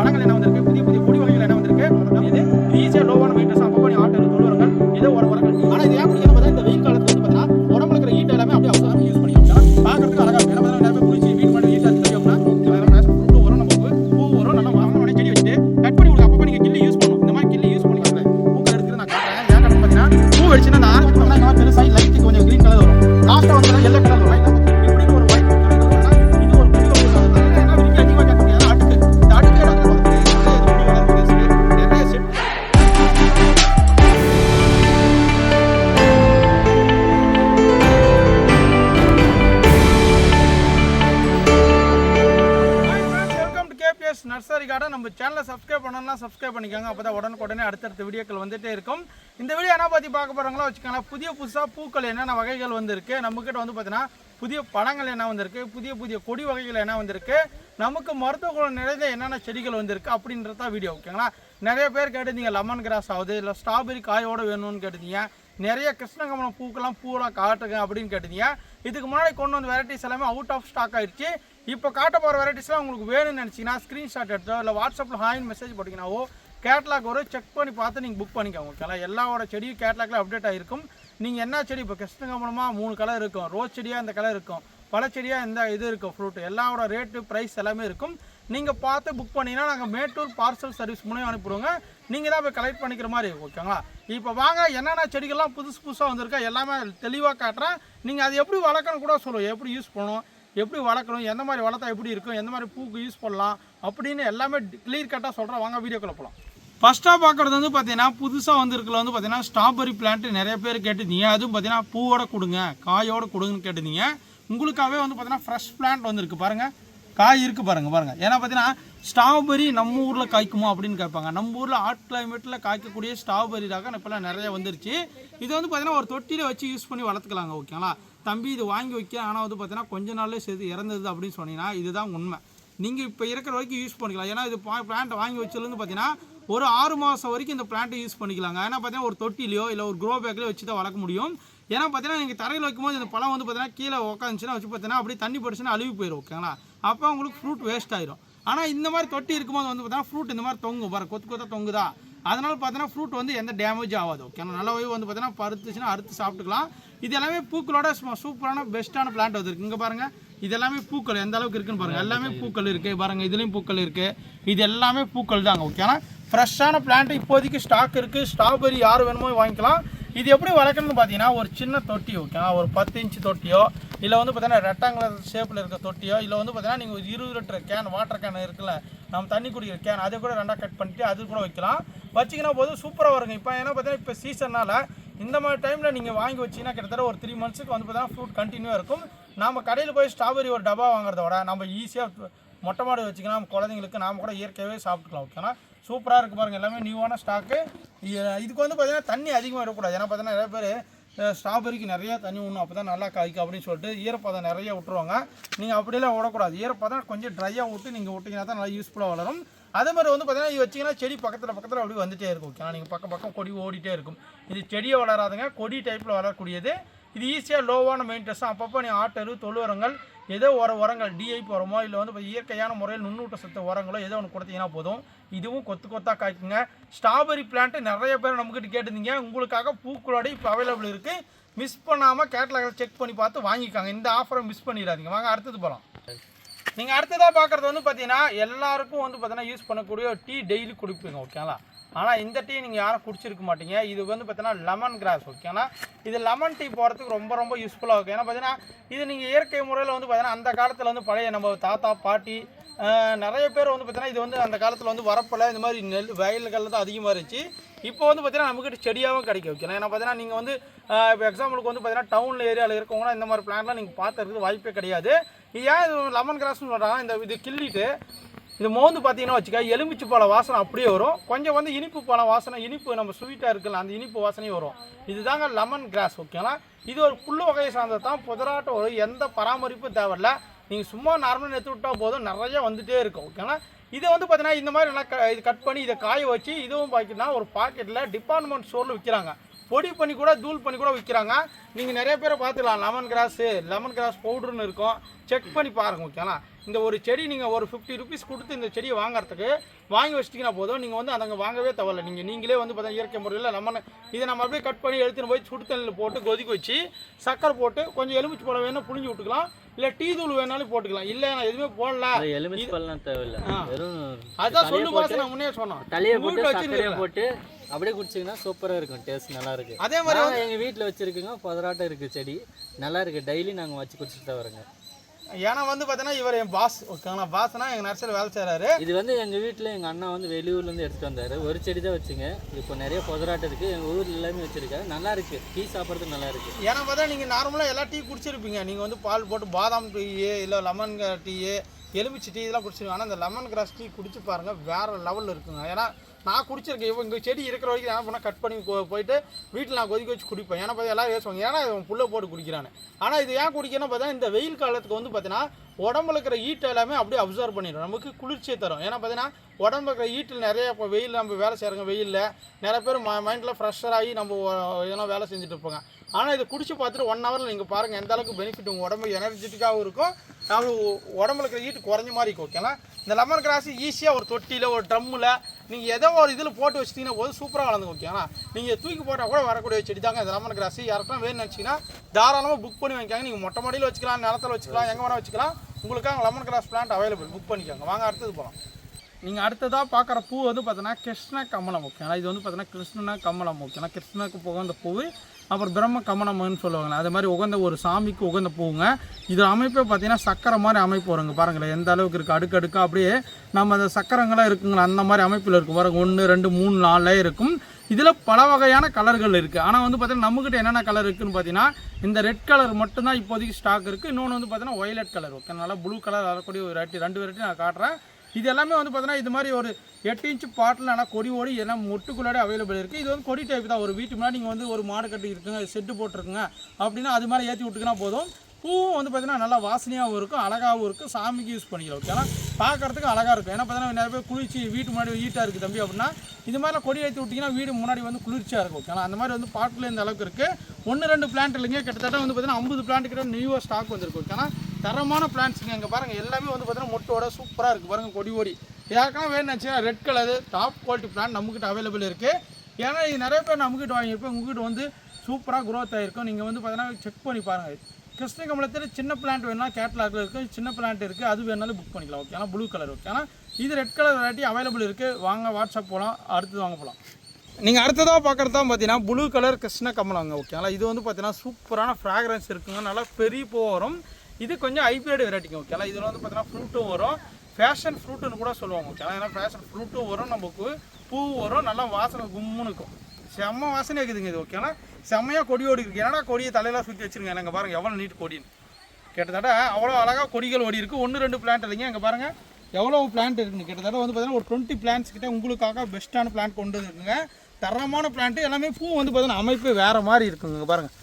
பழங்கள் வரைக்காட்டும் நம்ம சேனலை சப்ஸ்கிரைப் பண்ணலாம் சப்ஸ்கிரைப் பண்ணிக்கோங்க. அப்போ தான் உடனுக்குடனே அடுத்தடுத்த வீடியோக்கள் வந்துட்டே இருக்கும். இந்த வீடியோ என்ன பற்றி பார்க்க போகிறாங்களோ வச்சுக்கோங்களேன். புதிய புதுசாக பூக்கள் என்னென்ன வகைகள் வந்துருக்கு? நம்மக்கிட்ட வந்து பார்த்தீங்கன்னா புதிய பழங்கள் என்ன வந்திருக்கு? புதிய புதிய கொடி வகைகள் என்ன வந்திருக்கு? நமக்கு மருத்துவ குணம் நிறைந்த என்னென்ன செடிகள் வந்திருக்கு? அப்படின்றத வீடியோ ஓகேங்களா நிறைய பேர் கேட்டிருந்தீங்க லெமன் கிராஸ் ஆகுது இல்லை ஸ்ட்ராபெரி காயோடு வேணும்னு கேட்டிருந்தீங்க. நிறைய கிருஷ்ணகமலம் பூக்கெல்லாம் பூவெல்லாம் காட்டுங்க அப்படின்னு கேட்டிருந்தீங்க. இதுக்கு முன்னாடி கொண்டு வந்த வெரைட்டிஸ் எல்லாமே அவுட் ஆஃப் ஸ்டாக் ஆயிடுச்சு. இப்போ காட்ட போகிற வெரைட்டிஸ்லாம் உங்களுக்கு வேணும்னு நினச்சிங்கன்னா ஸ்க்ரீன்ஷாட் எடுத்தோ இல்லை வாட்ஸ்அப்பில் ஹாயின் மெசேஜ் போட்டிங்கன்னாவோ கேட்லாக் வரும் செக் பண்ணி பார்த்து நீங்கள் புக் பண்ணிக்கோங்க ஓகேங்களா எல்லாவோட செடியும் கேட்லாக்ல அப்டேட் ஆகிருக்கும் நீங்கள் என்ன செடி இப்போ கிருஷ்ணகமலமாக மூணு கலர் இருக்கும். ரோஸ் செடியாக இந்த கலர் இருக்கும். பழச்செடியாக இந்த இது இருக்கும் ஃப்ரூட் எல்லாவோட ரேட்டு ப்ரைஸ் எல்லாமே இருக்கும். நீங்கள் பார்த்து புக் பண்ணிங்கன்னா நாங்கள் மேட்டூர் பார்சல் சர்வீஸ் மூலியம் அனுப்பிடுவோங்க. நீங்கள் தான் போய் கலெக்ட் பண்ணிக்கிற மாதிரி ஓகேங்களா இப்போ வாங்க என்னென்ன செடிகள்லாம் புதுசு புதுசாக வந்திருக்கா எல்லாமே தெளிவாக காட்டுறேன். நீங்கள் அது எப்படி வளர்க்கணும் கூட சொல்லுவோம் எப்படி யூஸ் பண்ணணும்? எப்படி வளர்க்கணும் எந்த மாதிரி வளர்த்தா எப்படி இருக்கும் எந்த மாதிரி பூக்கு யூஸ் பண்ணலாம் அப்படின்னு எல்லாமே கிளியர் கட்டாக சொல்கிறேன் வாங்க வீடியோ போகலாம் ஃபஸ்ட்டாக பார்க்குறது வந்து பார்த்தீங்கன்னா புதுசாக வந்திருக்கல வந்து பார்த்தீங்கன்னா ஸ்ட்ராபெரி பிளான்ட்டு நிறைய பேர் கேட்டிருந்தீங்க. அதுவும் பார்த்தீங்கன்னா பூவோட கொடுங்க காயோட கொடுங்கன்னு கேட்டிருந்தீங்க. உங்களுக்காகவே வந்து பார்த்தீங்கன்னா ஃப்ரெஷ் பிளான்ட் வந்துருக்கு. பாருங்கள் காய் இருக்குது பாருங்கள் பாருங்கள் ஏன்னா பார்த்தீங்கன்னா ஸ்ட்ராபெரி நம்ம ஊரில் காய்க்குமா அப்படின்னு கேட்பாங்க. நம்ம ஊரில் ஹாட் கிளைமேட்டில் காய்க்கக்கூடிய ஸ்ட்ராபெரி ரகம் இப்போலாம் நிறைய வந்துருச்சு. இது வந்து பார்த்தீங்கன்னா ஒரு தொட்டியில் வச்சு யூஸ் பண்ணி வளர்த்துக்கலாங்க ஓகேங்களா தம்பி இது வாங்கி வைக்க ஆனால் வந்து பார்த்தீங்கன்னா கொஞ்ச நாள்லேயே சேர்த்து இறந்தது அப்படின்னு சொன்னீங்கன்னா இதுதான் உண்மை. நீங்கள் இப்போ இருக்கிற வரைக்கும் யூஸ் பண்ணிக்கலாம். ஏன்னா இது பிளான்ட் வாங்கி வச்சதுலேருந்து பார்த்தீங்கன்னா ஒரு ஆறு மாதம் வரைக்கும் இந்த பிளான்ட்டை யூஸ் பண்ணிக்கலாங்க. ஏன்னா பார்த்தீங்கன்னா ஒரு தொட்டிலையோ இல்லை ஒரு க்ரோ பேக்லையோ வச்சு தான் வளர்க்க முடியும். ஏன்னா பார்த்தீங்கன்னா நீங்கள் தரையில் வைக்கும்போது இந்த பழம் வந்து பார்த்தீங்கன்னா கீழே உட்காந்துச்சுன்னா வச்சு பார்த்தீங்கன்னா அப்படியே தண்ணி படிச்சுன்னா அழுவி போயிடும் ஓகேங்களா அப்போ உங்களுக்கு ஃப்ரூட் வேஸ்ட் ஆயிரும். ஆனால் இந்த மாதிரி தொட்டி இருக்கும்போது வந்து பார்த்தீங்கன்னா ஃப்ரூட் இந்த மாதிரி தொங்கும். பாரு கொத்து கொத்தா தொங்குதா? அதனால பார்த்தீங்கன்னா ஃப்ரூட் வந்து எந்த டேமேஜ் ஆகாது ஓகே நல்லாவே வந்து பார்த்தீங்கன்னா பருத்துச்சுன்னா அறுத்து சாப்பிட்டுக்கலாம். இது எல்லாமே பூக்களோட சூப்பரான பெஸ்ட்டான பிளான்ட் வந்துருக்கு இங்கே பாருங்க இது எல்லாமே பூக்கள். எந்த அளவுக்கு இருக்குன்னு பாருங்க. எல்லாமே பூக்கள் இருக்கு. பாருங்க இதுலயும் பூக்கள் இருக்கு. இது எல்லாமே பூக்கள் தாங்க ஓகேனா ஃப்ரெஷ்ஷான பிளான்ட் இப்போதைக்கு ஸ்டாக் இருக்கு. ஸ்ட்ராபெரி யார் வேணுமோ வாங்கிக்கலாம். இது எப்படி வளர்க்கணும்னு பார்த்தீங்கன்னா ஒரு சின்ன தொட்டி ஓகேவா ஒரு பத்து இன்ச்சு தொட்டியோ இல்லை வந்து பார்த்தீங்கன்னா ரெக்டாங்குலர் ஷேப்பில் இருக்க தொட்டியோ இல்லை வந்து பார்த்தீங்கன்னா நீங்கள் ஒரு இருபது லிட்டர் கேன் வாட்டர் கேன் இருக்குல்ல நம்ம தண்ணி குடிக்கிற கேன் அதை கூட ரெண்டாக கட் பண்ணிட்டு அது கூட வைக்கலாம். வச்சிங்கன்னா போதும் சூப்பராக வருங்க. இப்போ ஏன்னா பார்த்தீங்கன்னா இப்போ சீசனால் இந்த மாதிரி டைமில் நீங்கள் வாங்கி வச்சீங்கன்னா கிட்டத்தட்ட ஒரு த்ரீ மந்த்ஸுக்கு வந்து பார்த்தீங்கன்னா ஃப்ரூட் கண்டினியூவாக இருக்கும். நம்ம கடையில் போய் ஸ்ட்ராபெரி ஒரு டப்பா வாங்குறத விட நம்ம ஈஸியாக மொட்டை மாடு வச்சுக்கலாம் குழந்தைங்களுக்கு நாம் கூட இயற்கையாகவே சாப்பிட்டுக்கலாம் ஓகேனா சூப்பராக இருக்குது பாருங்கள் எல்லாமே நியூவான ஸ்டாக்கு இதுக்கு வந்து பார்த்தீங்கன்னா தண்ணி அதிகமாக விடக்கூடாது. ஏன்னா பார்த்தீங்கன்னா நிறைய பேர் ஸ்ட்ராபெரிக்கு நிறைய தண்ணி விடணும். அப்போ தான் நல்லா காய்க்கும் அப்படின்னு சொல்லிட்டு ஈரப்பதம் நிறைய விட்டுருவாங்க. நீங்கள் அப்படியெல்லாம் விடக்கூடாது. ஈரப்பதம் கொஞ்சம் ட்ரையாக விட்டு நீங்கள் விட்டிங்கன்னா தான் நல்லா யூஸ்ஃபுல்லாக வளரும். அதே மாதிரி வந்து பார்த்தீங்கன்னா இது வச்சிங்கன்னா செடி பக்கத்தில் பக்கத்தில் அப்படி வந்துகிட்டே இருக்கும். ஓகேனா நீங்கள் பக்கம் பக்கம் கொடி ஓடிட்டே இருக்கும். இது செடியை வளராதுங்க. கொடி டைப்பில் வளரக்கூடியது. இது ஈஸியாக லோவான மெயின்டென்ஸும் அப்பப்போ நீ ஆட்டரு தொழு உரங்கள். ஏதோ ஒரு உரங்கள் டிஐபி உரமோ இல்லை வந்து இயற்கையான முறையில் நுண்ணூட்ட சத்து உரங்களோ ஏதோ ஒன்று கொடுத்தீங்கன்னா போதும். இதுவும் கொத்து கொத்தாக காய்க்குங்க. ஸ்ட்ராபெரி பிளான்ட்டு நிறைய பேர் நம்மக்கிட்ட கேட்டிருந்தீங்க. உங்களுக்காக பூக்களோட இப்போ அவைலபிள் இருக்குது மிஸ் பண்ணாமல் கேட்லாகில் செக் பண்ணி பார்த்து வாங்கிக்காங்க. இந்த ஆஃபரை மிஸ் பண்ணிடாதீங்க. வாங்க அடுத்தது போகலாம் நீங்கள் அடுத்ததாக பார்க்குறது வந்து பார்த்தீங்கன்னா எல்லாருக்கும் வந்து பார்த்தீங்கன்னா யூஸ் பண்ணக்கூடிய டீ டெய்லி குடிப்பீங்க ஓகேங்களா ஆனால் இந்த டீ நீங்கள் யாரும் குடிச்சிருக்க மாட்டீங்க. இது வந்து பார்த்தீங்கன்னா லெமன் கிராஸ் ஓகேனா இது லெமன் டீ போகிறதுக்கு ரொம்ப ரொம்ப யூஸ்ஃபுல்லாக இருக்கும். ஏன்னா பார்த்தீங்கன்னா இது நீங்கள் இயற்கை முறையில் வந்து பார்த்தீங்கன்னா அந்த காலத்தில் வந்து பழைய நம்ம தாத்தா பாட்டி நிறைய பேர் வந்து பார்த்தீங்கன்னா இது வந்து அந்த காலத்தில் வந்து வரப்பில் இந்த மாதிரி நெல் வயல்களில் தான் அதிகமாக இருந்துச்சு. இப்போ வந்து பார்த்தீங்கன்னா நம்மக்கிட்ட செடியாகவும் கிடைக்கும் ஓகேங்களா ஏன்னா பார்த்தீங்கன்னா நீங்கள் வந்து இப்போ எக்ஸாம்பிளுக்கு வந்து பார்த்தீங்கன்னா டவுன் ஏரியாவில் இருக்கவங்கன்னா இந்த மாதிரி பிளான்லாம் நீங்கள் பார்த்துருக்கு வாய்ப்பே கிடையாது. ஏன் இது லெமன் கிராஸ்னு சொல்கிறாங்க இந்த இது கிள்ளிட்டு இது மோந்து பார்த்தீங்கன்னா வச்சுக்கா எலுமிச்சு பழ வாசனை அப்படியே வரும். கொஞ்சம் வந்து இனிப்பு பழ வாசனை இனிப்பு நம்ம ஸ்வீட்டாக இருக்குல்ல அந்த இனிப்பு வாசனையும் வரும். இதுதாங்க லெமன் கிராஸ் ஓகேங்களா இது ஒரு புல் வகையை சார்ந்தது தான். புதராட்டம் வரும் எந்த பராமரிப்பும் தேவையில்ல. நீங்கள் சும்மா நார்மலாக எடுத்து விட்டால் போதும் நிறைய வந்துகிட்டே இருக்கும் ஓகேங்களா இதை வந்து பார்த்தீங்கன்னா இந்த மாதிரி நல்லா க- இது கட் பண்ணி இதை காய வச்சு இதுவும் பார்த்தீங்கன்னா ஒரு பாக்கெட்டில் டிபார்ட்மெண்ட் ஸ்டோரில் விற்கிறாங்க பொடி பண்ணி கூட தூள் பண்ணி கூட விற்கிறாங்க நீங்கள் நிறைய பேரை பார்த்துக்கலாம். லெமன் கிராஸு லெமன் கிராஸ் பவுடர்னு இருக்கும். செக் பண்ணி பாருங்க ஓகேங்களா இந்த ஒரு செடி நீங்கள் ஒரு ஃபிஃப்டி ருபீஸ் கொடுத்து இந்த செடியை வாங்குறதுக்கு வாங்கி வச்சிட்டிங்கன்னா போதும். நீங்கள் வந்து அதை வாங்கவே தேவையில்ல. நீங்கள் நீங்களே வந்து பார்த்தா இயற்கை முறையில் நம்ம இதை நம்ம அப்படியே கட் பண்ணி எடுத்துன்னு போய் சுடு தண்ணியில் போட்டு கொதிக்க வச்சு சக்கரை போட்டு கொஞ்சம் எலுமிச்சு பழம் வேணும் புளிஞ்சு விட்டுக்கலாம். இல்லை டீ தூள் வேணாலும் போட்டுக்கலாம். இல்லை நான் எதுவுமே போடல. எலுமிச்சை பழம்லாம் தேவையில்ல. அதான் சொல்லு பாச நான் முன்னே சொன்னோம் தலையை போட்டு அப்படியே குடிச்சிங்கன்னா சூப்பரா இருக்கும் டேஸ்ட் நல்லா இருக்கு. அதே மாதிரி நாங்க எங்க வீட்ல வச்சிருக்கோங்க பதினாட்டம் இருக்கு செடி. நல்லா இருக்கு. டெய்லி நாங்க வச்சு குடிச்சிட்டு தான் வரோங்க. ஏன்னா வந்து பார்த்தீங்கன்னா இவர் என் பாஸ் ஓகேங்களா? பாஸ்னா எங்கள் நர்சரி வேலை செய்கிறாரு இது வந்து எங்க வீட்ல எங்க அண்ணா வந்து வெளியூர்ல இருந்து எடுத்துட்டு வந்தாரு. ஒரு செடி தான் வச்சுங்க. இப்போ நிறைய புதராட்டம் இருக்கு. எங்க ஊர்ல எல்லாமே வச்சிருக்காரு நல்லா இருக்கு. டீ சாப்பிட்றதுக்கு நல்லா இருக்கு. ஏன்னா பார்த்தா நீங்கள் நார்மலாக எல்லா டீ குடிச்சிருப்பீங்க. நீங்கள் வந்து பால் போட்டு பாதாம் டீ இல்லை லெமன் டீ எலுமிச்சை டீ இதெல்லாம் குடிச்சிருக்கீங்க ஆனால் இந்த லெமன் கிராஸ் டீ குடிச்சு பாருங்கள் வேறு லெவலில் இருக்குங்க. ஏன்னா நான் குடிச்சிருக்கேன். இப்போ இங்கே செடி இருக்கிற வரைக்கும் என்ன பண்ணால் கட் பண்ணி போயிட்டு வீட்டில் நான் கொதிக்க வச்சு குடிப்பேன். ஏன்னா பார்த்தா எல்லாரும் பேசுவாங்க ஏன்னா இவன் புல்லை போட்டு குடிக்கிறானு. ஆனால் இது ஏன் குடிக்கணும்? பார்த்தா இந்த வெயில் காலத்துக்கு வந்து பார்த்தீங்கன்னா உடம்புல இருக்கிற ஹீட் எல்லாமே அப்படியே அப்சர்வ் பண்ணிடும் நமக்கு குளிர்ச்சியை தரும். ஏன்னா பார்த்தீங்கன்னா உடம்புல இருக்கிற ஹீட்டில் நிறைய இப்போ வெயில் நம்ம வேலை செய்கிறோங்க வெயிலில் நிறைய பேர் மைண்டில் ஃப்ரெஷ்ஷர் ஆகி நம்ம எதனா வேலை செஞ்சுட்டு இருப்பாங்க. ஆனால் இதை குடிச்சு பார்த்துட்டு ஒன் ஹவரில் நீங்கள் பாருங்கள் எந்த அளவுக்கு பெனிஃபிட் உங்கள் உடம்பு எனர்ஜெட்டிக்காகவும் இருக்கும் நம்ம உடம்புல இருக்கிற ஹீட் குறைஞ்ச மாதிரி இருக்கும் ஓகேங்களா இந்த லெமன் கிராஸ் ஈஸியாக ஒரு தொட்டியில் ஒரு ட்ரம்மில் நீங்கள் ஏதோ ஒரு இதில் போட்டு வச்சிட்டிங்கன்னா போது சூப்பராக வளர்ந்து ஓகேங்களா நீங்கள் தூக்கி போட்டால் கூட வரக்கூடிய செடி தாங்க இந்த லெமன் கிராஸ் யாருக்கும் வேணும்னு நினச்சிங்கன்னா தாராளமாக புக் பண்ணி வாங்கிக்காங்க. நீங்கள் மொட்டை மாடியில் வச்சுக்கலாம் நிலத்தில் வச்சுக்கலாம் எங்கே வேணால் வச்சுக்கலாம். உங்களுக்காக lemon grass plant available book பண்ணிக்கோங்க. வாங்க அடுத்தது போகலாம் நீங்கள் அடுத்ததாக பார்க்குற பூ வந்து பார்த்தீங்கன்னா கிருஷ்ண கமலம் ஓகேனா இது வந்து பார்த்தீங்கன்னா கிருஷ்ணன கமலம் ஓகேனா கிருஷ்ணனுக்கு அந்த பூ அப்புறம் பிரம்ம கமனம்னு சொல்லுவாங்க அது மாதிரி உகந்த ஒரு சாமிக்கு உகந்த பூவுங்க இது அமைப்பே பார்த்தீங்கன்னா சக்கரை மாதிரி அமைப்பு வருங்க பாருங்களேன். எந்த அளவுக்கு இருக்குது அடுக்கடுக்காக அப்படியே நம்ம அந்த சக்கரங்களாக இருக்குங்களா? அந்த மாதிரி அமைப்பில் இருக்கும். பாருங்க ஒன்று ரெண்டு மூணு நாலே இருக்கும். இதில் பல வகையான கலர்கள் இருக்குது ஆனால் வந்து பார்த்தீங்கன்னா நம்மக்கிட்ட என்னென்ன கலர் இருக்குதுன்னு பார்த்தீங்கன்னா இந்த ரெட் கலர் மட்டும்தான் இப்போதைக்கு ஸ்டாக் இருக்குது இன்னொன்று வந்து பார்த்தீங்கன்னா ஒய்லட் கலர் ஓகே நல்லா ப்ளூ கலர் வரக்கூடிய ஒரு வெரைட்டி ரெண்டு வெரைட்டி நான் காட்டுறேன். இது எல்லாமே வந்து பார்த்தீங்கன்னா இது மாதிரி ஒரு எட்டு இன்ச்சு பாட்டில் ஆனால் கொடி ஓடி எல்லாம் மொட்டுக்குள்ளாடி அவைலபிள் இருக்குது இது வந்து கொடி டைப் தான். ஒரு வீட்டு முன்னாடி நீங்கள் வந்து ஒரு மாடு கட்டி இருக்குங்க செட்டு போட்டிருக்குங்க அப்படின்னா அது மாதிரி ஏற்றி விட்டுக்கினா போதும். பூவும் வந்து பார்த்தீங்கன்னா நல்லா வாசனையாகவும் இருக்கும் அழகாகவும் இருக்கும். சாமிக்கு யூஸ் பண்ணிக்கலாம் ஓகே ஆனால் பார்க்கறதுக்கு அழகாக இருக்கும். ஏன்னா பார்த்தீங்கன்னா நிறைய பேர் குளிர்ச்சி வீட்டு முன்னாடி ஹீட்டாக இருக்குது தம்பி அப்படின்னா இது மாதிரிலாம் கொடி ஏற்றி விட்டிங்கன்னா வீடு முன்னாடி வந்து குளிர்ச்சியாக இருக்கும் ஓகே அந்த மாதிரி வந்து பாட்டில் இந்த அளவுக்கு இருக்குது ஒன்று ரெண்டு பிளான்ட் இல்லைங்க. கிட்டத்தட்ட வந்து பார்த்தீங்கன்னா ஐம்பது பிளான்ட் கிட்ட நியூவாக ஸ்டாக் வந்திருக்கு ஓகே தரமான பிளான்ட்ஸுங்க இங்கே. பாருங்கள் எல்லாமே வந்து பார்த்தீங்கன்னா மொட்டோட சூப்பராக இருக்குது பாருங்கள் கொடி ஓடி. யாருக்கெல்லாம் வேணுச்சுன்னா red colour top quality plan நம்மக்கிட்ட அவைலபிள் இருக்குது ஏன்னா இது நிறைய பேர் நம்மக்கிட்ட வாங்கியிருப்போம். உங்ககிட்ட வந்து சூப்பராக க்ரோத் ஆகிருக்கும் நீங்கள் வந்து பார்த்தீங்கன்னா செக் பண்ணி பாருங்கள் கிருஷ்ண கமலத்தில் சின்ன பிளான்ட் வேணும்னா கேட்லாகில் இருக்குது சின்ன பிளான்ட் இருக்குது அது வேணாலும் புக் பண்ணிக்கலாம் ஓகே ஆனால் ப்ளூ கலர் ஓகே ஆனால் இது ரெட் கலர் வெரைட்டி அவைலபிள் இருக்குது வாங்க வாட்ஸ்அப் போகலாம் அடுத்தது வாங்க போகலாம் நீங்கள் அடுத்ததாக பார்க்குறது தான் பார்த்தீங்கன்னா ப்ளூ கலர் கிருஷ்ண கமலங்க ஓகேங்களா இது வந்து பார்த்தீங்கன்னா சூப்பரான ஃப்ராக்ரன்ஸ் இருக்குங்க. நல்லா பெரிய போகிறோம் இது கொஞ்சம் ஹைப்ரிட் வெரைட்டிங்க ஓகேங்களா இதில் வந்து பார்த்தீங்கன்னா ஃப்ரூட்டும் வரும். ஃபேஷன் ஃப்ரூட்டுன்னு கூட சொல்லுவாங்க ஓகேங்களா ஏன்னா ஃபேஷன் ஃப்ரூட்டும் வரும் நமக்கு. பூ வரும் நல்லா வாசனை கும்முன்னு இருக்கும். செம்ம வாசனை இருக்குதுங்க இது ஓகேங்களா செம்மையாக கொடி ஓடி இருக்கு. என்னடா கொடியை தலையெல்லாம் சுற்றி வச்சிருங்க எனக்கு பாருங்க எவ்வளோ நீட் கொடின்னு. கிட்டத்தட்ட அவ்வளோ அழகாக கொடிகள் ஓடி இருக்குது ஒன்று ரெண்டு பிளான்ட் இல்லைங்க அங்கே பாருங்கள் எவ்வளோ பிளான்ட் இருக்குன்னு. கிட்டத்தட்ட வந்து பார்த்தீங்கன்னா ஒரு டுவெண்ட்டி பிளான்ட்ஸ் கிட்ட உங்களுக்காக பெஸ்ட்டான பிளான்ட் கொண்டு வந்துருக்குங்க. தரமான பிளான்ட்டு எல்லாமே பூ வந்து பார்த்தீங்கன்னா அமைப்பு வேறு மாதிரி இருக்குங்க பாருங்கள்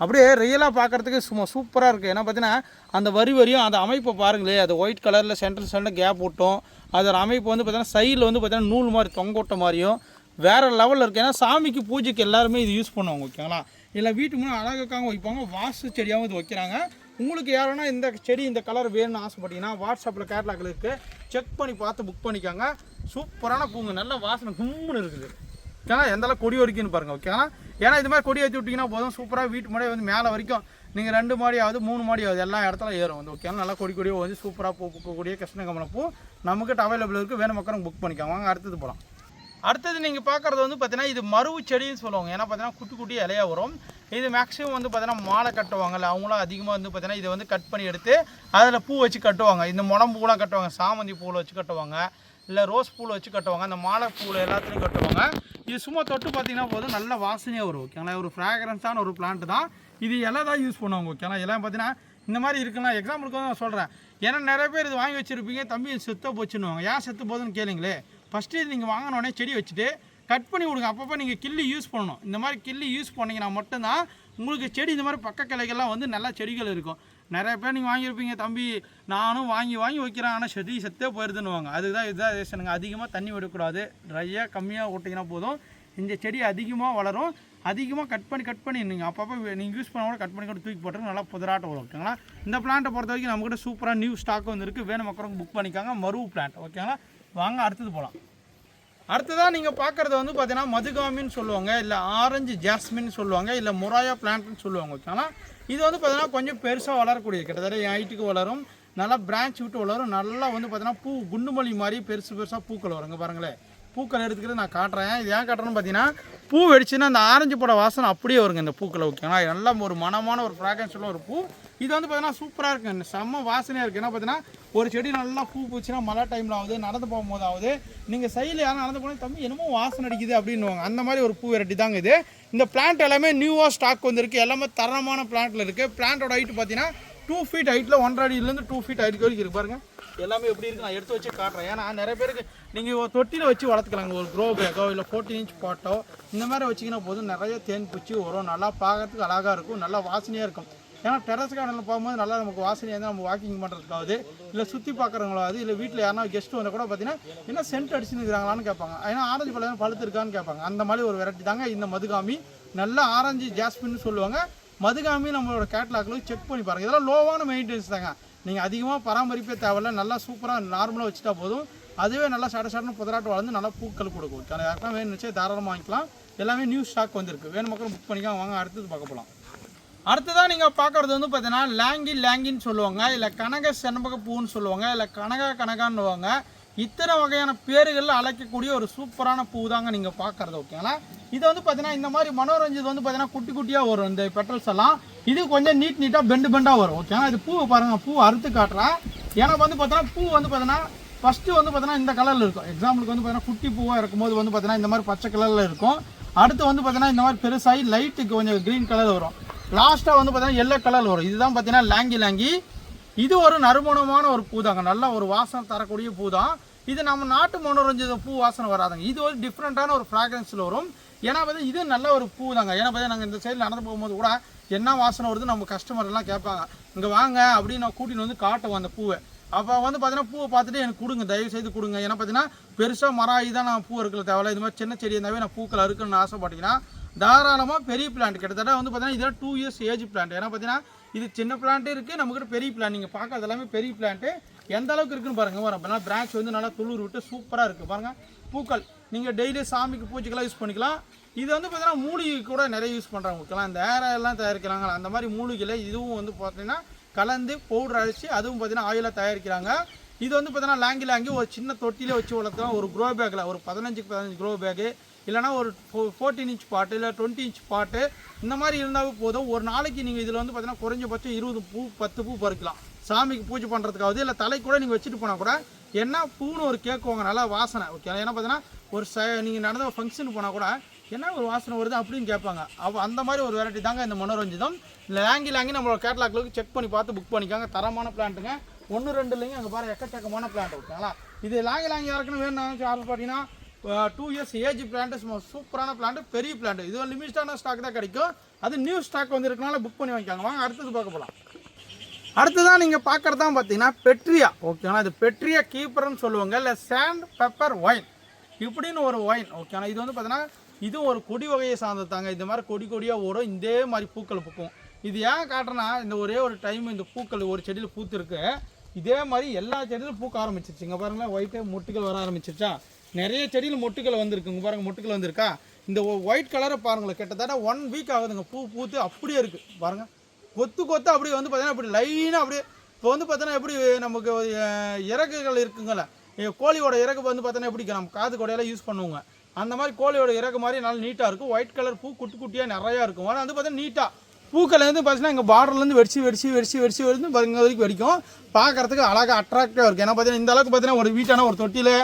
அப்படியே ரியலாக பார்க்குறதுக்கு சும்மா சூப்பராக இருக்குது ஏன்னா பார்த்தீங்கன்னா அந்த வரி வரியும் அந்த அமைப்பை பாருங்களே அது ஒயிட் கலரில் சென்டர் சென்டர் கேப் விட்டோம். அதோட அமைப்பு வந்து பார்த்தீங்கன்னா சைடில் வந்து பார்த்தீங்கன்னா நூல் மாதிரி தொங்கோட்ட மாதிரியும் வேறு லெவலில் இருக்குது ஏன்னா சாமிக்கு பூஜைக்கு எல்லாருமே இது யூஸ் பண்ணுவாங்க ஓகேங்களா இல்லை வீட்டு முன்னே அழகுக்காக வைப்பாங்க வாசு செடியாகவும் இது வைக்கிறாங்க. உங்களுக்கு யாருன்னா இந்த செடி இந்த கலர் வேணும்னு ஆசைப்பட்டீங்கன்னா வாட்ஸ்அப்பில் கேட்லாகில் இருக்குது செக் பண்ணி பார்த்து புக் பண்ணிக்கோங்க. சூப்பரான பூங்க நல்ல வாசனை கும்முன்னு இருக்குது. ஓகேங்களா எந்த அளவுக்கு கொடி வரைக்கும்னு பாருங்க ஓகேங்களா ஏன்னா இது மாதிரி கொடி ஏற்றி விட்டிங்கன்னா போதும் சூப்பராக வீட்டு முன்னாடி வந்து மேலே வரைக்கும் நீங்கள் ரெண்டு மாடி ஆகுது மூணு மாடி ஆகுது எல்லா இடத்துல ஏறும். வந்து ஓகேங்களா நல்லா கொடி கொடியாக வந்து சூப்பராக பூ பூக்கக்கூடிய கிருஷ்ணகமன பூ நம்மக்கிட்ட அவைலபிள் இருக்குது வேணும் மக்களும் புக் பண்ணிக்கோங்க வாங்க அடுத்தது போகலாம் அடுத்தது நீங்கள் பார்க்குறது வந்து பார்த்தீங்கன்னா இது மருவு செடின்னு சொல்லுவாங்க. ஏன்னா பார்த்தீங்கன்னா குட்டி குட்டி இலையா வரும். இது மேக்ஸிமம் வந்து பார்த்தீங்கன்னா மாலை கட்டுவாங்கல்ல அவங்களும் அதிகமாக வந்து பார்த்தீங்கன்னா இதை வந்து கட் பண்ணி எடுத்து அதில் பூ வச்சு கட்டுவாங்க. இந்த முடம் பூலாம் கட்டுவாங்க சாமந்தி பூவில் வச்சு கட்டுவாங்க. இல்லை ரோஸ் பூவில் வச்சு கட்டுவாங்க. அந்த மாலை பூவில் எல்லாத்துலேயும் கட்டுவாங்க. இது சும்மா தொட்டு பார்த்தீங்கன்னா போதும். நல்ல வாசனையாக வரும். ஓகேங்களா? ஒரு ஃப்ராக்ரன்ஸான ஒரு பிளான்ட் தான். இது இலை தான் யூஸ் பண்ணுவாங்க. ஓகேங்களா? எல்லாம் பார்த்தீங்கன்னா இந்த மாதிரி இருக்குன்னா எக்ஸாம்பிளுக்கு வந்து நான் சொல்கிறேன் ஏன்னா நிறைய பேர் இது வாங்கி வச்சுருப்பீங்க. தம்பி செத்த போச்சுன்னுவாங்க. ஏன் செத்து போகுதுன்னு கேளுங்களே. ஃபஸ்ட்டு இது நீங்கள் வாங்கினோடனே செடி வச்சுட்டு கட் பண்ணி விடுங்க அப்பப்போ நீங்கள் கிள்ளி யூஸ் பண்ணணும். இந்த மாதிரி கிள்ளி யூஸ் பண்ணிங்கன்னா மட்டும்தான் உங்களுக்கு செடி இந்த மாதிரி பக்க கிளைகள்லாம் வந்து நல்லா செடிகள் இருக்கும். நிறைய பேர் நீங்கள் வாங்கியிருப்பீங்க தம்பி. நானும் வாங்கி வாங்கி வைக்கிறேன். ஆனால் செடி செத்தே போயிடுதுன்னுவாங்க அதுதான் இதுதான் ரேஷனுங்க அதிகமாக தண்ணி விடக்கூடாது. ட்ரையாக கம்மியாக விட்டிங்கன்னா போதும். இந்த செடி அதிகமாக வளரும். அதிகமாக கட் பண்ணி கட் பண்ணி நீங்கள் அப்பப்போ நீங்கள் யூஸ் பண்ண கூட கட் பண்ணி கூட தூக்கி போட்டு நல்லா புதராட்டம் வரும் ஓகேங்களா இந்த பிளான்ட்டை பொறுத்த வரைக்கும் நம்மக்கிட்ட சூப்பராக நியூ ஸ்டாக் வந்துருக்கு வேணும் மக்களுக்கு புக் பண்ணிக்காங்க. மருவு பிளான்ட் ஓகேங்களா வாங்க அடுத்தது போகலாம் அடுத்ததாக நீங்கள் பார்க்குறது வந்து பார்த்தீங்கன்னா மதுகாமின்னு சொல்லுவாங்க இல்லை ஆரஞ்சு ஜாஸ்மின் சொல்லுவாங்க இல்லை முராயா பிளான்ட்னு சொல்லுவாங்க ஓகேங்களா இது வந்து பார்த்தீங்கன்னா கொஞ்சம் பெருசாக வளரக்கூடியது கிட்டத்தட்ட என் ஹைட்டுக்கு வளரும் நல்லா பிரான்ச் விட்டு வளரும் நல்லா வந்து பார்த்தீங்கன்னா பூ குண்டுமல்லி மாதிரி பெருசு பெருசாக பூக்கள் வருங்க பாருங்களேன். பூக்கள் எடுத்துக்கிட்டு நான் காட்டுறேன். இது ஏன் காட்டுறேன்னு பார்த்தீங்கன்னா பூ வெடிச்சுன்னா அந்த ஆரஞ்சு பட வாசனை அப்படியே வருங்க இந்த பூக்களை ஓகேங்களா நல்லா நல்ல ஒரு மனமான ஒரு ஃப்ராக்ரன்ஸ் உள்ள ஒரு பூ. இது வந்து பார்த்தீங்கன்னா சூப்பராக இருக்கும் செம்ம வாசனையாக இருக்குது என்ன பார்த்தீங்கன்னா ஒரு செடி நல்லா பூ பூச்சுன்னா மழை டைமில் ஆகுது நடந்து போகும்போது ஆகுது. நீங்கள் சைடில் யாரும் நடந்து போனால் தம்பி என்னமோ வாசனை அடிக்குது அப்படின்னுவாங்க. அந்த மாதிரி ஒரு பூ வெரைட்டி தாங்க இது. இந்த பிளான்ட் எல்லாமே நியூவாக ஸ்டாக் வந்திருக்கு. எல்லாமே தரமான பிளான்ட்டில் இருக்குது பிளான்ட்டோட ஹைட் பார்த்தீங்கன்னா டூ ஃபீட் ஹைட்டில் ஒன்றரை அடியிலேருந்து டூ ஃபீட் ஹைட் வரைக்கும் இருக்குது பாருங்கள் எல்லாமே எப்படி இருக்குது நான் எடுத்து வச்சு காட்டுறேன். ஏன்னா நிறைய பேருக்கு நீங்கள் ஒரு தொட்டியில் வச்சு வளர்த்துக்கலாங்க. ஒரு க்ரோ பேக்கோ இல்லை ஃபோர்டீன் இன்ச் பாட்டோ இந்த மாதிரி வச்சிங்கன்னா போதும். நிறைய தேன் பூச்சி வரும். நல்லா பார்க்கறதுக்கு அழகாக இருக்கும். நல்லா வாசனையாக இருக்கும். ஏன்னா டெரஸ் கார்டனில் போகும்போது நல்லா நமக்கு வாசனையாக இருந்தால் நம்ம வாக்கிங் பண்ணுறதுக்காவது இல்லை சுற்றி பார்க்குறவங்களாவது இல்லை வீட்டில் யாரா கெஸ்ட் வந்தால் கூட பார்த்தீங்கன்னா என்ன சென்ட் அடிச்சுன்னு இருக்கிறாங்களான்னு கேட்பாங்க. ஏன்னா ஆரஞ்சு பழம் பழுத்து இருக்கான்னு கேட்பாங்க. அந்த மாதிரி ஒரு வெரைட்டி தாங்க இந்த மதுகாமி. நல்லா ஆரஞ்சு ஜாஸ்மின்னு சொல்லுவாங்க. மதுகாமி நம்மளோட கேட்லாக்கில் செக் பண்ணி பாருங்க. இதெல்லாம் லோவான மெயின்டெனன்ஸ் தாங்க. நீங்கள் அதிகமாக பராமரிப்பே தேவையில்ல. நல்லா சூப்பராக நார்மலாக வச்சுட்டா போதும். அதுவே நல்லா சட சடன்னு புதராட்டு வளர்ந்து நல்லா பூக்கள் கொடுக்கும். யாருக்கெல்லாம் வேணும்னு வேணும் தாராளமாக வாங்கிக்கலாம். எல்லாமே நியூ ஸ்டாக் வந்திருக்கு. வேணும் மக்கள் புக் பண்ணிக்கலாம். வாங்க அடுத்தது பார்க்க போகலாம் அடுத்ததாக நீங்கள் பார்க்குறது வந்து பார்த்தீங்கன்னா லேங்கி லேங்கின்னு சொல்லுவாங்க. இல்லை கனக செண்பக பூன்னு சொல்லுவாங்க. இல்லை கனகா கனகான்னுவாங்க. இத்தனை வகையான பேர்களில் அழைக்கக்கூடிய ஒரு சூப்பரான பூ தாங்க நீங்கள் பார்க்குறது ஓகேங்களா இது வந்து பார்த்தீங்கன்னா இந்த மாதிரி மனோரஞ்சது வந்து பார்த்தீங்கன்னா குட்டி குட்டியாக வரும் இந்த பெட்ரல்ஸ் எல்லாம். இது கொஞ்சம் நீட் நீட்டாக பெண்டு பெண்டாக வரும் ஓகேங்களா இது பூவை பாருங்கள் பூ அறுத்து காட்டுறேன். எனக்கு வந்து பார்த்தீங்கன்னா பூ வந்து பார்த்தீங்கன்னா ஃபஸ்ட்டு வந்து பார்த்தீங்கன்னா இந்த கலரில் இருக்கும். எக்ஸாம்பிளுக்கு வந்து பார்த்தீங்கன்னா குட்டி பூவாக இருக்கும்போது வந்து பார்த்தீங்கன்னா இந்த மாதிரி பச்சை கலரில் இருக்கும். அடுத்து வந்து பார்த்தீங்கன்னா இந்த மாதிரி பெருசாகி லைட்டுக்கு கொஞ்சம் க்ரீன் கலர் வரும். லாஸ்ட்டாக வந்து பார்த்தீங்கன்னா எல்லோ கலர் வரும். இதுதான் பார்த்தீங்கன்னா லாங்கி லாங்கி இது ஒரு நறுமணமான ஒரு பூ தாங்க நல்ல ஒரு வாசனை தரக்கூடிய பூ தான் இது நம்ம நாட்டு மனோரஞ்சித பூ வாசனை வராதுங்க. இது ஒரு டிஃப்ரெண்ட்டான ஒரு ஃப்ராக்ரன்ஸில் வரும். ஏன்னா வந்து இது நல்ல ஒரு பூ தாங்க ஏன்னா பார்த்தீங்கன்னா நாங்கள் இந்த சைடில் நடந்து போகும்போது கூட என்ன வாசனை வருது நம்ம கஸ்டமர் எல்லாம் கேட்பாங்க. இங்கே வாங்க அப்படின்னு நான் கூட்டின்னு வந்து காட்டுவோம் அந்த பூவை. அப்போ வந்து பார்த்தீங்கன்னா பூவை பார்த்துட்டு எனக்கு கொடுங்க தயவு செய்து கொடுங்க. ஏன்னா பார்த்தீங்கன்னா பெருசாக மரம் இதுதான் நான் பூ இருக்கிற தேவையில்ல. இது மாதிரி சின்ன செடி இருந்தாவே நான் பூக்கள் அறுக்கணும்னு ஆசைப்பட்டீங்கன்னா தாராளமாக பெரிய பிளான்ட் கிட்டத்தட்ட வந்து பார்த்தீங்கன்னா இதெல்லாம் டூ இயர்ஸ் ஏஜ் பிளான்ட் ஏன்னா பார்த்தீங்கன்னா இது சின்ன பிளான்ட்டு இருக்குது நம்மக்கிட்ட பெரிய பிளான் நீங்கள் பார்க்கறது எல்லாமே பெரிய பிளான்ட்டு எந்த அளவுக்கு இருக்குன்னு பாருங்க வரும். அப்போ பிரான்ச் வந்து நல்லா துளிர் விட்டு சூப்பராக இருக்குது பாருங்கள் பூக்கள். நீங்கள் டெய்லி சாமிக்கு பூஜைக்கெல்லாம் யூஸ் பண்ணிக்கலாம். இது வந்து பார்த்தீங்கன்னா மூலிகை கூட நிறைய யூஸ் பண்ணுறாங்க இந்த ஏரெல்லாம் தயாரிக்கிறாங்க. அந்த மாதிரி மூலிகையில் இதுவும் வந்து பார்த்தீங்கன்னா கலந்து பவுடர் அடித்து அதுவும் பார்த்தீங்கன்னா ஆயிலாக தயாரிக்கிறாங்க. இது வந்து பார்த்தீங்கன்னா லாங்கி லாங்கி ஒரு சின்ன தொட்டிலே வச்சு வளர்த்தலாம் ஒரு க்ரோ பேக்கில் ஒரு பதினஞ்சுக்கு பதினஞ்சு க்ரோ பேக்கு இல்லைனா ஒரு ஃபோர்டீன் இன்ச் பாட்டு இல்லை டுவெண்ட்டி இன்ச் பாட்டு இந்த மாதிரி இருந்தாவே போதும். ஒரு நாளைக்கு நீங்கள் இதில் வந்து பார்த்தீங்கன்னா குறைஞ்சபட்சம் இருபது பூ பத்து பூ பறிக்கலாம். சாமிக்கு பூஜை பண்ணுறதுக்காவது இல்லை தலை கூட நீங்கள் வச்சுட்டு போனால் கூட என்ன பூன்னு ஒரு கேட்குவாங்க நல்லா வாசனை ஓகே ஏன்னா பார்த்தீங்கன்னா ஒரு ச நீங்கள் நடந்த ஒரு ஃபங்க்ஷன் போனால் கூட என்ன ஒரு வாசனை வருது அப்படின்னு கேட்பாங்க. அப்போ அந்த மாதிரி ஒரு வெரைட்டி தாங்க இந்த மனோரஞ்சிதம். இல்லை லாங்கி லாங்கி நம்மளோட கேட்லாக்களுக்கு செக் பண்ணி பார்த்து புக் பண்ணிக்காங்க. தரமான பிளான்ட்டுங்க ஒன்று ரெண்டு இல்லைங்க அங்கே பாரு எக்கச்சக்கமான பிளான்ட் ஓகேங்களா இது லாங்கி லாங்கி யாருக்குன்னு வேணும் பார்த்தீங்கன்னா டூ இயர்ஸ் ஏஜ் பிளான்ட் சூப்பரான பிளான்ட் பெரிய பிளான்ட் இது லிமிட்டான ஸ்டாக் தான் கிடைக்கும். அது நியூ ஸ்டாக் வந்துருக்கனால புக் பண்ணி வாங்கிக்காங்க. வாங்க அடுத்தது பார்க்க போகலாம் அடுத்ததான் நீங்கள் பார்க்குறது தான் பார்த்தீங்கன்னா பெட்ரியா. ஓகேங்களா இது பெட்ரியா கீப்பர்னு சொல்லுவாங்க. இல்லை சாண்ட் பெப்பர் ஒயின் இப்படின்னு ஒரு ஒயின் ஓகேங்களா இது வந்து பார்த்தீங்கன்னா இதுவும் ஒரு கொடி வகையை சார்ந்தது தாங்க. இந்த மாதிரி கொடி கொடியாக ஓடும். இதே மாதிரி பூக்கள் பூக்கும். இது ஏன் காட்டுறேன்னா இந்த ஒரே ஒரு டைம் இந்த பூக்கள் ஒரு செடியில் பூத்துருக்கு. இதே மாதிரி எல்லா செடியிலும் பூக்க ஆரம்பிச்சிருச்சு இங்கே பாருங்களேன் ஒயிட்டே முட்டுகள் வர ஆரம்பிச்சிருச்சா? நிறைய செடியில் மொட்டுக்கள் வந்திருக்கு பாருங்கள் மொட்டுக்கள் வந்திருக்கா? இந்த ஒயிட் கலரை பாருங்களேன் கிட்டத்தட்ட ஒன் வீக் ஆகுதுங்க. பூ பூத்து அப்படியே இருக்குது பாருங்கள் கொத்து கொத்து அப்படியே வந்து பார்த்தீங்கன்னா அப்படி லைனாக அப்படியே இப்போ வந்து பார்த்தீங்கன்னா எப்படி நமக்கு இறகுகள் இருக்குங்கள கோழியோட இறகு வந்து பார்த்தீங்கன்னா எப்படி நம்ம காது கொடையெல்லாம் யூஸ் பண்ணுவோங்க. அந்த மாதிரி கோழியோட இறகு மாதிரி நல்லா நீட்டாக இருக்கும் ஒயிட் கலர் பூ குட்டி குட்டியாக நிறையா இருக்கும். ஆனால் வந்து பார்த்தீங்கன்னா நீட்டாக பூக்கள் வந்து பார்த்தீங்கன்னா இங்கே பார்டர்லேருந்து வெடிச்சு வெடிச்சு வெடிச்சு வெடிச்சு வெடிச்சு பார்த்தீங்கன்னா வரைக்கும் வெடிக்கும். பார்க்குறதுக்கு அழகாக அட்ராக்டிவாக இருக்குது ஏன்னா பார்த்தீங்கன்னா இந்த அளவுக்கு பார்த்தீங்கன்னா ஒரு வீட்டான ஒரு தொட்டியில்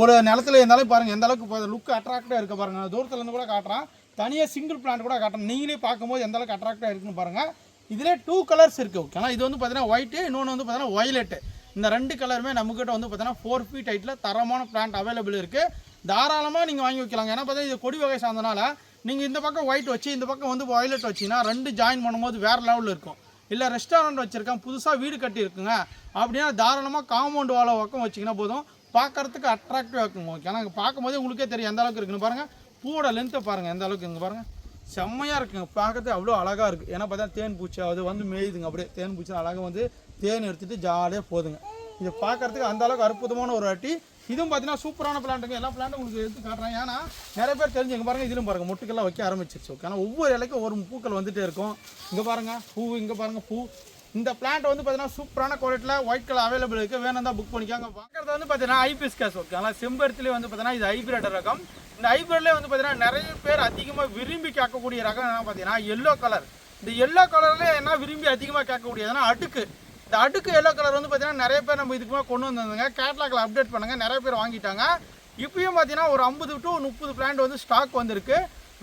ஒரு நிலத்துல இருந்தாலும் பாருங்கள் எந்த அளவுக்கு லுக் அட்ராக்டாக இருக்க பாருங்க. தூரத்துலேருந்து கூட காட்டுறேன். தனியாக சிங்கிள் பிளான்ட் கூட காட்டுறேன். நீங்களே பார்க்கும்போது எந்த அளவுக்கு அட்ராக்டாக இருக்குன்னு பாருங்கள் இதிலே டூ கலர்ஸ் இருக்குது ஏன்னா இது வந்து பார்த்தீங்கன்னா ஒயிட்டு இன்னொன்று வந்து பார்த்தீங்கன்னா வயலட்டு இந்த ரெண்டு கலருமே நம்மக்கிட்ட வந்து பார்த்தீங்கன்னா ஃபோர் ஃபீட் ஹைட்டில் தரமான பிளான்ட் அவைலபிள் இருக்குது தாராளமாக நீங்கள் வாங்கி வைக்கலாங்க. ஏன்னா பார்த்தீங்கன்னா இது கொடி வகை சார்ந்தனால நீங்கள் இந்த பக்கம் ஒயிட் வச்சு இந்த பக்கம் வந்து வயலட் வச்சிங்கன்னா ரெண்டு ஜாயின் பண்ணும்போது வேறு லெவலில் இருக்கும். இல்லை ரெஸ்டாரண்ட் வச்சுருக்கேன் புதுசாக வீடு கட்டியிருக்குங்க. அப்படின்னா தாராளமாக காம்பவுண்ட் வாழை பக்கம் வச்சிங்கன்னா போதும். பார்க்கறதுக்கு அட்ராக்டிவாக இருக்குங்க ஓகே ஆனால் பார்க்கும்போது உங்களுக்கே தெரியும் எந்த அளவுக்கு இருக்குன்னு பாருங்கள் பூவோட லென்த்தை பாருங்கள் எந்த அளவுக்கு இங்கே பாருங்கள் செம்மையாக இருக்குங்க பார்க்கறது அவ்வளோ அழகாக இருக்குது ஏன்னா பார்த்தா தேன் பூச்சி அது வந்து மேயுதுங்க அப்படியே தேன் பூச்சி அழகாக வந்து தேன் எடுத்துகிட்டு ஜாலியாக போகுதுங்க இது பார்க்கறதுக்கு அந்த அளவுக்கு அற்புதமான ஒரு வாட்டி. இதுவும் பார்த்தீங்கன்னா சூப்பரான பிளான்ட்டுங்க எல்லா பிளான்ட்டும் உங்களுக்கு எடுத்து காட்டுறேன். ஏன்னா நிறைய பேர் தெரிஞ்சுங்க பாருங்க இதிலும் பாருங்கள் முட்டுக்கெல்லாம் வைக்க ஆரம்பிச்சிருச்சு ஓகே ஆனால் ஒவ்வொரு இலைக்கும் ஒரு பூக்கள் வந்துகிட்டே இருக்கும். இங்கே பாருங்கள் பூ இங்கே பாருங்கள் பூ. இந்த பிளான்ட் வந்து பார்த்தீங்கன்னா சூப்பரான குவாலிட்டியில் ஒயிட் கலர் அவைலபிள் இருக்குது வேணும் தான் புக் பண்ணிக்காங்க. பார்க்குறது வந்து பார்த்தீங்கன்னா ஐபிஸ்கஸ் ஓகே ஆனால் செம்பருத்திலே வந்து பார்த்தீங்கன்னா இது ஹைபிரிட் ரகம். இந்த ஹைபிரிட்லேயே வந்து பார்த்தீங்கன்னா நிறைய பேர் அதிகமாக விரும்பி கேட்கக்கூடிய ரகம் என்ன பார்த்தீங்கன்னா எல்லோ கலர் இந்த எல்லோ கலர்லேயே என்ன விரும்பி அதிகமாக கேட்கக்கூடியதுன்னா அடுக்கு. இந்த அடுக்கு எல்லோ கலர் வந்து பார்த்தீங்கன்னா நிறைய பேர் நம்ம இதுக்கு மேலே கொண்டு வந்திருந்தாங்க. கேட்லாகில் அப்டேட் பண்ணுங்க. நிறைய பேர் வாங்கிட்டாங்க. இப்பயும் பார்த்தீங்கன்னா ஒரு ஐம்பது டு முப்பது பிளான்ட் வந்து ஸ்டாக் வந்திருக்கு.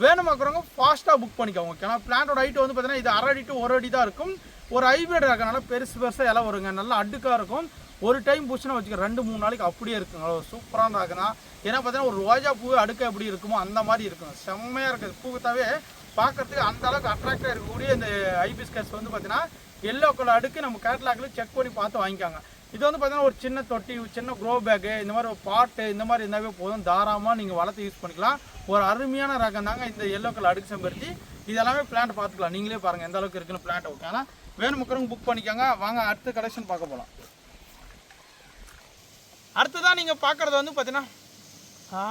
வேணுமாக்குறவங்க ஃபாஸ்ட்டாக புக் பண்ணிக்கோங்க. ஏன்னா பிளான்ட்டோட ஹைட் வந்து பார்த்தீங்கன்னா இது அரை அடி டு ஒரு அடி தான் இருக்கும். ஒரு ஹைபிரிட் இருக்கனால பெருசு பெருசாக இலை வருங்க. நல்லா அடுக்காக இருக்கும். ஒரு டைம் பூச்சுன்னா வச்சுக்க ரெண்டு மூணு நாளைக்கு அப்படியே இருக்குங்க. அவ்வளோ சூப்பரான இருக்குன்னா ஏன்னா பார்த்தீங்கன்னா ஒரு ரோஜா பூ அடுக்க எப்படி இருக்குமோ அந்த மாதிரி இருக்கும் செம்மையாக இருக்குது. பூத்தாவே பார்க்கறதுக்கு அந்த அளவுக்கு அட்ராக்டாக இருக்கக்கூடிய இந்த ஐபிஸ்கஸ் வந்து பார்த்தீங்கன்னா எல்லோ கலர் அடுக்கு நம்ம கேட்லாகில் செக் பண்ணி பார்த்து வாங்கிக்காங்க. இது வந்து பார்த்தீங்கன்னா ஒரு சின்ன தொட்டி சின்ன க்ரோ பேக்கு இந்த மாதிரி ஒரு பாட்டு இந்த மாதிரி இருந்தாவே போதும். தாராளமாக நீங்கள் வளர்த்து யூஸ் பண்ணிக்கலாம். ஒரு அருமையான ரகம் தாங்க இந்த எல்லோ கலர் அடுக்கு செம்பருத்தி. இதெல்லாமே பிளான்ட் பார்த்துக்கலாம். நீங்களே பாருங்கள் எந்த அளவுக்கு இருக்குன்னு பிளான்ட் ஓகே ஆனால் வேணுமுக்கிறவங்க புக் பண்ணிக்கோங்க. வாங்க அடுத்த கலெக்ஷன் பார்க்க போகலாம் அடுத்ததான் நீங்கள் பார்க்குறது வந்து பார்த்தீங்கன்னா ஆ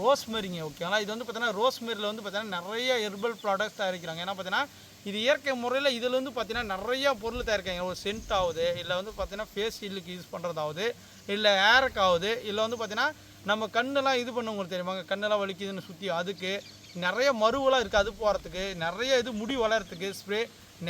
ரோஸ்மெரிங்க ஓகேங்களா இது வந்து பார்த்தீங்கன்னா ரோஸ்மெரியில் வந்து பார்த்தீங்கன்னா நிறைய ஹெர்பல் ப்ராடக்ட்ஸ் தயாரிக்கிறாங்க. ஏன்னா பார்த்தீங்கன்னா இது இயற்கை முறையில் இதில் வந்து பார்த்தீங்கன்னா நிறைய பொருள் தயாரிக்காங்க ஒரு சென்ட் ஆகுது இல்லை வந்து பார்த்தீங்கன்னா ஃபேஸ் ஷீல்டுக்கு யூஸ் பண்ணுறதாவது இல்லை ஏருக்கு ஆகுது இல்லை வந்து பார்த்தீங்கன்னா நம்ம கண்ணெல்லாம் இது பண்ணவங்களுக்கு தெரியுமாங்க கண்ணெல்லாம் வலிக்குதுன்னு சுற்றி அதுக்கு நிறைய மருவெல்லாம் இருக்குது அது போகிறதுக்கு நிறைய இது முடி வளர்கிறதுக்கு ஸ்ப்ரே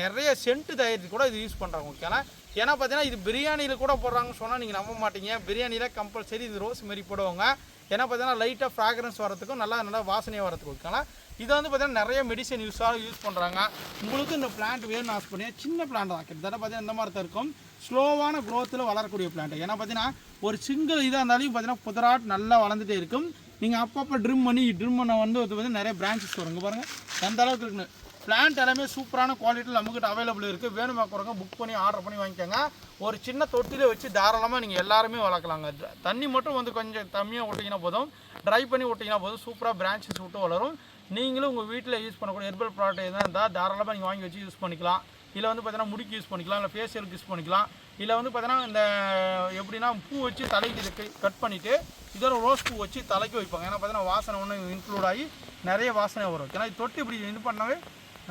நிறைய சென்ட் தயாரித்து கூட இது யூஸ் பண்ணுறாங்க ஓகேங்களா ஏன்னா பார்த்தீங்கன்னா இது பிரியாணியில் கூட போடுறாங்கன்னு சொன்னால் நீங்கள் நம்ப மாட்டீங்க. பிரியாணியில் கம்பல்சரி இது ரோஸ் மாரி போடுவாங்க. ஏன்னா பார்த்தீங்கன்னா லைட்டாக ஃப்ராக்ரன்ஸ் வரதுக்கும் நல்லா நல்லா வாசனையாக வரதுக்கும் ஓகேங்களா இதை வந்து பார்த்தீங்கன்னா நிறைய மெடிசன் யூஸாக யூஸ் பண்ணுறாங்க உங்களுக்கு இந்த பிளான்ட் வேணும்னு ஆசைப்படியா சின்ன பிளான்ட் தான். கிட்டத்தட்ட பார்த்தீங்கன்னா இந்த மாதிரி தான் இருக்கும். ஸ்லோவான க்ரோத்தில் வளரக்கூடிய பிளான்ட் ஏன்னா பார்த்தீங்கன்னா ஒரு சிங்கிள் இதாக இருந்தாலும் பார்த்தீங்கன்னா புதராட் நல்லா வளர்ந்துட்டே இருக்கும். நீங்கள் அப்பப்போ ட்ரிம் பண்ணி ட்ரிம் பண்ண வந்து வந்து நிறைய பிரான்ச்சஸ் வரும் பாருங்கள் எந்த அளவுக்கு இருக்குன்னு. பிளான்ட் எல்லாமே சூப்பரான குவாலிட்டியில் நம்மக்கிட்ட அவைலபிள் இருக்குது வேணுமாக்குறவங்க புக் பண்ணி ஆர்டர் பண்ணி வாங்கிக்கோங்க. ஒரு சின்ன தொட்டியில் வச்சு தாராளமாக நீங்கள் எல்லாருமே வளர்க்கலாங்க. த- தண்ணி மட்டும் வந்து கொஞ்சம் கம்மியாக விட்டிங்கன்னா போதும். ட்ரை பண்ணி விட்டிங்கன்னா போதும். சூப்பராக பிரான்ச்சஸ் விட்டு வளரும். நீங்களும் உங்கள் வீட்டில் யூஸ் பண்ணக்கூடிய ஹெர்பல் ப்ராடக்ட் எதாக இருந்தால் தாராளமாக நீங்கள் வாங்கி வச்சு யூஸ் பண்ணிக்கலாம். இல்லை வந்து பார்த்தீங்கன்னா முடிக்கு யூஸ் பண்ணிக்கலாம். இல்லை ஃபேஷியலுக்கு யூஸ் பண்ணிக்கலாம். இல்லை வந்து பார்த்தீங்கன்னா இந்த எப்படின்னா பூ வச்சு தலைக்கு இதுக்கு கட் பண்ணிவிட்டு இதோட ரோஸ் பூ வச்சு தலைக்கு வைப்பாங்க. ஏன்னா பார்த்தீங்கன்னா வாசனை ஒன்று இன்க்ளூட் ஆகி நிறைய வாசனை வரும். ஏன்னா தொட்டி தொட்டு இப்படி இது பண்ணாவே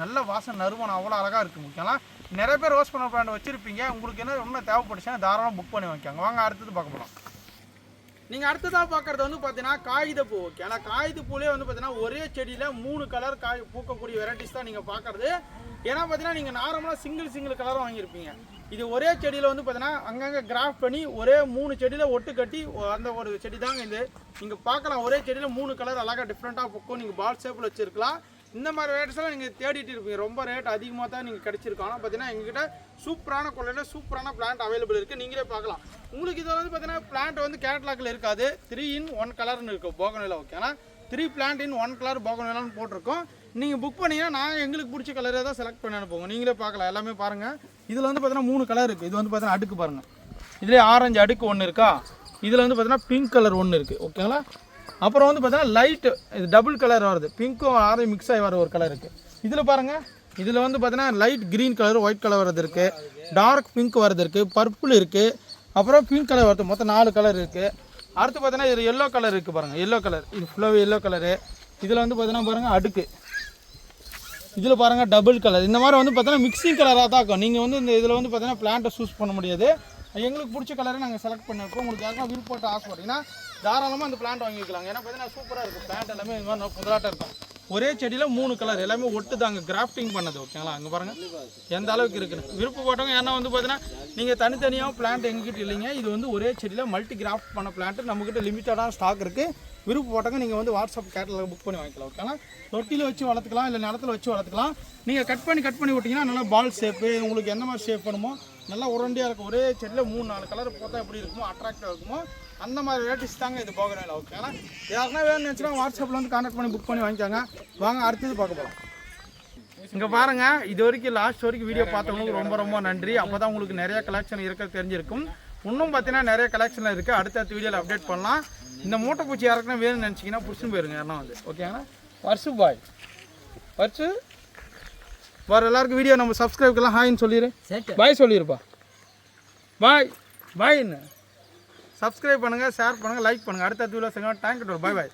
நல்ல வாசனை நறுமணம் அவ்வளோ அழகாக இருக்கும் முக்கியம்லாம் நிறைய பேர் ரோஸ் பண்ண பிராண்ட் வச்சுருப்பீங்க. உங்களுக்கு என்ன இன்னும் தேவைப்படுச்சுன்னா தாராளமாக புக் பண்ணி வைக்காங்க வாங்க அடுத்தது பார்க்க போகலாம் நீங்கள் அடுத்ததாக பார்க்குறது வந்து பார்த்தீங்கன்னா காகித பூ ஓகே ஆனால் காகித பூலே வந்து பார்த்தீங்கன்னா ஒரே செடியில் மூணு கலர் காய் பூக்கக்கூடிய வெரைட்டிஸ் தான் நீங்கள் பார்க்குறது. ஏன்னா பார்த்தீங்கன்னா நீங்கள் நார்மலாக சிங்கிள் சிங்கிள் கலரும் வாங்கியிருப்பீங்க. இது ஒரே செடியில் வந்து பார்த்தீங்கன்னா அங்கங்கே கிராஃப்ட் பண்ணி ஒரே மூணு செடியில் ஒட்டு கட்டி அந்த ஒரு செடி தாங்க இது. நீங்கள் பார்க்கலாம் ஒரே செடியில் மூணு கலர் அழகாக டிஃப்ரெண்ட்டாக பூக்கும். நீங்கள் பால் ஷேப்பில் வச்சுருக்கலாம். இந்த மாதிரி ரேட்ஸ்லாம் நீங்கள் தேடிட்டு இருப்பீங்க. ரொம்ப ரேட் அதிகமாக தான் நீங்கள் கிடச்சிருக்கும் ஆனால் பார்த்தீங்கன்னா எங்ககிட்ட சூப்பரான கொள்ளையில் சூப்பரான பிளான்ட் அவைலபிள் இருக்குது நீங்களே பார்க்கலாம். உங்களுக்கு இதில் வந்து பார்த்தீங்கன்னா பிளான்ட் வந்து கேட்லாக்கில் இருக்காது. த்ரீ இன் ஒன் கலர்னு இருக்கும் போகனில் ஓகே ஆனால் three plant in one colour போகனிலான்னு போட்டிருக்கோம். நீங்கள் புக் பண்ணிங்கன்னா நாங்கள் எங்களுக்கு பிடிச்ச கலரை தான் செலக்ட் பண்ணி அனுப்புவோம். நீங்களே பார்க்கலாம். எல்லாமே பாருங்கள் இதில் வந்து பார்த்தீங்கன்னா மூணு கலர் இருக்குது இது வந்து பார்த்தீங்கன்னா அடுக்கு பாருங்கள் இதிலே ஆரஞ்சு அடுக்கு ஒன்று இருக்கா? இதில் வந்து பார்த்தீங்கன்னா பிங்க் கலர் ஒன்று இருக்குது ஓகேங்களா அப்புறம் வந்து பார்த்தீங்கன்னா லைட்டு இது டபுள் கலர் வருது. பிங்க்கும் ஆரஞ்சு மிக்ஸ் ஆகி வர ஒரு கலர் இருக்குது இதில் பாருங்கள் இதில் வந்து பார்த்தீங்கன்னா light green colour white colour வரது இருக்குது டார்க் பிங்க் வரது இருக்குது பர்பிள் இருக்குது அப்புறம் பிங்க் கலர் வருது. மொத்தம் நாலு கலர் இருக்குது அடுத்து பார்த்தீங்கன்னா இது எல்லோ கலர் இருக்குது பாருங்கள் எல்லோ கலர் இது ஃபுல்லாகவே எல்லோ கலரு இதில் வந்து பார்த்தீங்கன்னா பாருங்கள் அடுக்கு. இதில் பாருங்கள் டபுள் கலர் இந்த மாதிரி வந்து பார்த்தீங்கன்னா மிக்சிங் கலராக தான் இருக்கும். நீங்கள் வந்து இந்த இதில் வந்து பார்த்தீங்கன்னா பிளான்ட்டை சூஸ் பண்ண முடியாது. எங்களுக்கு பிடிச்ச கலரை நாங்கள் செலக்ட் பண்ணிருக்கோம். உங்களுக்கு யாருக்கும் விருப்பப்பட்ட ஆசைப்பட்டீங்கன்னா தாராளமாக அந்த பிளான்ட் வாங்கிக்கலாம் ஏன்னா பார்த்தீங்கன்னா சூப்பராக இருக்கும் பிளான்ட் எல்லாமே இந்த மாதிரி புதலாட்டம் இருக்கும். ஒரே செடியில் மூணு கலர் எல்லாமே ஒட்டு தாங்க கிராஃப்டிங் பண்ணது ஓகேங்களா அங்கே பாருங்கள் எந்த அளவுக்கு இருக்குன்னு. விருப்பப்பட்டவங்க ஏன்னா வந்து பார்த்தீங்கன்னா நீங்கள் தனித்தனியாக பிளான்ட் எங்ககிட்ட இல்லைங்க. இது வந்து ஒரே செடியில் மல்டி கிராஃப்ட் பண்ண பிளான்ட் நம்மக்கிட்ட லிமிட்டடான ஸ்டாக் இருக்குது விருப்பப்பட்டவங்க நீங்கள் வந்து வாட்ஸ்அப் கேட்டலாக புக் பண்ணி வாங்கிக்கலாம் ஓகேங்களா தொட்டியில் வச்சு வளர்த்துக்கலாம் இல்லை நிலத்துல வச்சு வளர்த்துக்கலாம். நீங்கள் கட் பண்ணி கட் பண்ணி விட்டிங்கன்னா நல்லா பால் ஷேப்பு உங்களுக்கு எந்த மாதிரி ஷேப் பண்ணுமோ நல்லா உரண்டியாக இருக்கும். ஒரே செடியில் மூணு நாலு கலர் போட்டால் எப்படி இருக்குமோ அட்ராக்டிவாக இருக்குமோ அந்த மாதிரி ரேட்டிஸ் தாங்க இது போகிற வேலை ஓகே ஏன்னா யாருன்னா வேணும்னு நினச்சினா வாட்ஸ்அப்பில் வந்து கான்டெக்ட் பண்ணி புக் பண்ணி வாங்கிக்காங்க. வாங்க அடுத்தது பார்க்க போகலாம் இங்கே பாருங்கள் இது வரைக்கும் லாஸ்ட் வரைக்கும் வீடியோ பார்த்தவங்களுக்கு ரொம்ப ரொம்ப நன்றி. அப்போ தான் உங்களுக்கு நிறைய கலெக்ஷன் இருக்க தெரிஞ்சிருக்கும். இன்னும் பார்த்தீங்கன்னா நிறைய கலெக்ஷனில் இருக்குது அடுத்தடுத்த வீடியோவில் அப்டேட் பண்ணலாம். இந்த மூட்டை பூச்சி யாருக்குன்னா வேணும்னு நினச்சிங்கன்னா பிடிச்சுன்னு போயிருங்க யாருன்னா வந்து. ஓகேங்களா பர்சு பாய் பர்சு? வேறு எல்லாருக்கும் வீடியோ நம்ம சப்ஸ்கிரைப்க்கெல்லாம் ஹாய்ன்னு சொல்லிடு பாய் சொல்லிடுப்பா பாய் பாய்ன்னு சப்ஸ்கிரைப் பண்ணுங்கள் ஷேர் பண்ணுங்கள் லைக் பண்ணுங்கள் அடுத்த video second thank bye bye